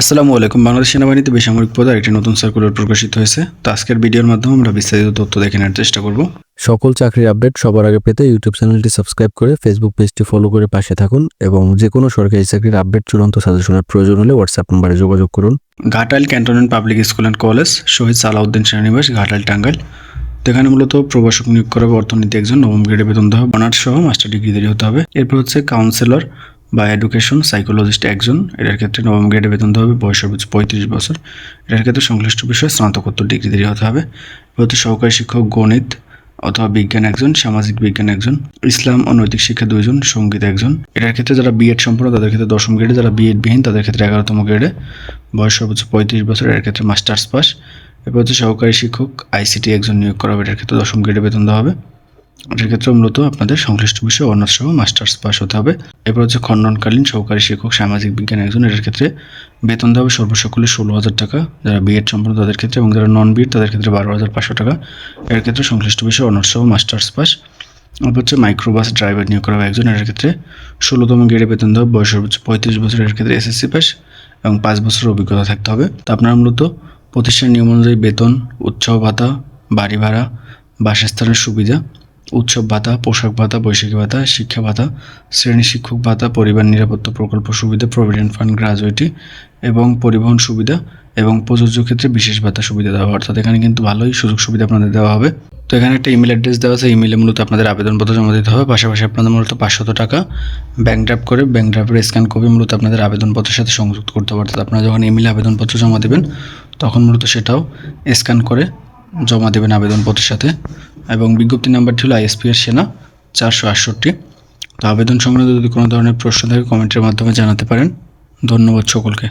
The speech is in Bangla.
আসসালামু আলাইকুম। বাংলাদেশ সেনাবাহিনীতে বেসামরিক পদে একটি নতুন সার্কুলার প্রকাশিত হয়েছে। তো আজকের ভিডিওর মাধ্যমে আমরা বিস্তারিত তথ্য দেখে নেওয়ার চেষ্টা করব। সকল চাকরির আপডেট সবার আগে পেতে ইউটিউব চ্যানেলটি সাবস্ক্রাইব করে ফেসবুক পেজটি ফলো করে পাশে থাকুন এবং যে কোনো সরকারি চাকরির আপডেট চূড়ান্ত সাজেশনের প্রয়োজন হলে হোয়াটসঅ্যাপ নম্বরে যোগাযোগ করুন। Ghatail cantonment public school and college Shaheed Salahuddin সেনানিবাস Ghatail Tangail. এখানে মূলত প্রবাসক নিয়োগ করা হবে। অর্থনীতি একজন নবম গ্রেডে বেতন দেওয়া হবে। অনার্স সহ মাস্টার ডিগ্রিধারী হতে হবে। এরপর হচ্ছে কাউন্সিলর বা এডুকেশন সাইকোলজিস্ট একজন। এটার ক্ষেত্রে নবম গ্রেডে বেতন হবে, বয়স সর্বোচ্চ পঁয়ত্রিশ বছর। এটার ক্ষেত্রে সংশ্লিষ্ট বিষয়ে স্নাতকোত্তর ডিগ্রি ডিগ্রিধারী হতে হবে। হচ্ছে সহকারী শিক্ষক, গণিত অথবা বিজ্ঞান একজন, সামাজিক বিজ্ঞান একজন, ইসলাম ও নৈতিক শিক্ষা দুইজন, সংগীত একজন। এটার ক্ষেত্রে যারা বিএড সম্পূর্ণ তাদের ক্ষেত্রে দশম গ্রেডে যারা বিএড বিহীন তাদের ক্ষেত্রে এগারোতম গ্রেডে বয়স সর্বোচ্চ পঁয়ত্রিশ বছর এর ক্ষেত্রে মাস্টার্স পাস। এরপর হচ্ছে সহকারী শিক্ষক আইসিটি একজন নিয়োগ করা হবে, এটার ক্ষেত্রে দশম গ্রেডে বেতন দেওয়া হবে। এটার ক্ষেত্রে মূলত আপনাদের সংশ্লিষ্ট বিষয়ে অনার্স সহ মাস্টার্স পাস হতে হবে। এরপর হচ্ছে খণ্ডনকালীন সহকারী শিক্ষক, সামাজিক বিজ্ঞান একজন এটার ক্ষেত্রে বেতন দেওয়া হবে সর্বসকলে ষোলো হাজার টাকা। যারা বিএড সম্পূর্ণ তাদের ক্ষেত্রে এবং যারা নন বিএড তাদের ক্ষেত্রে বারো হাজার পাঁচশো টাকা। এর ক্ষেত্রে সংশ্লিষ্ট বিষয়ে অনার্স সহ মাস্টার্স পাস এরপর হচ্ছে মাইক্রোবাস ড্রাইভার নিয়োগ করা হবে একজন এর ক্ষেত্রে ষোলোতম গ্রেডে বেতন দেওয়া বয়স সর্বোচ্চ পঁয়ত্রিশ বছর, এর ক্ষেত্রে এসএসসি পাস এবং পাঁচ বছরের অভিজ্ঞতা থাকতে হবে। তো আপনারা মূলত প্রতিষ্ঠান নিয়ম অনুযায়ী বেতন উৎসাহ ভাতা, বাড়ি ভাড়া, বাসস্থানের সুবিধা উৎসব ভাতা, পোশাক ভাতা, বৈশাখী ভাতা, শিক্ষা ভাতা, শ্রেণি শিক্ষক ভাতা, পরিবার নিরাপত্তা প্রকল্প সুবিধা প্রভিডেন্ট ফান্ড গ্রাজুয়েটি এবং পরিবহন সুবিধা এবং প্রযোজ্য ক্ষেত্রে বিশেষ ভাতা সুবিধা দেওয়া। অর্থাৎ এখানে কিন্তু ভালোই সুযোগ সুবিধা আপনাদের দেওয়া হবে। তো এখানে একটা ইমেল অ্যাড্রেস দেওয়া আছে। ইমেলে মূলত আপনাদের আবেদনপত্র জমা দিতে হবে। পাশাপাশি আপনাদের মূলত পাঁচশত টাকা ব্যাঙ্ক ড্রাফট করে ব্যাঙ্ক ড্রাফের স্ক্যান কপি মূলত আপনাদের আবেদনপত্রের সাথে সংযুক্ত করতে হবে। অর্থাৎ আপনারা যখন ইমেলে আবেদনপত্র জমা দেবেন, তখন মূলত সেটাও স্ক্যান করে জমা দেবেন আবেদনপত্রের সাথে। এবং বিজ্ঞপ্তি নাম্বারটি হলো আইএসপি এর সেনা, চারশো আটষট্টি। তো আবেদন সংক্রান্ত যদি কোনো ধরনের প্রশ্ন থাকে, কমেন্টের মাধ্যমে জানাতে পারেন। ধন্যবাদ সকলকে।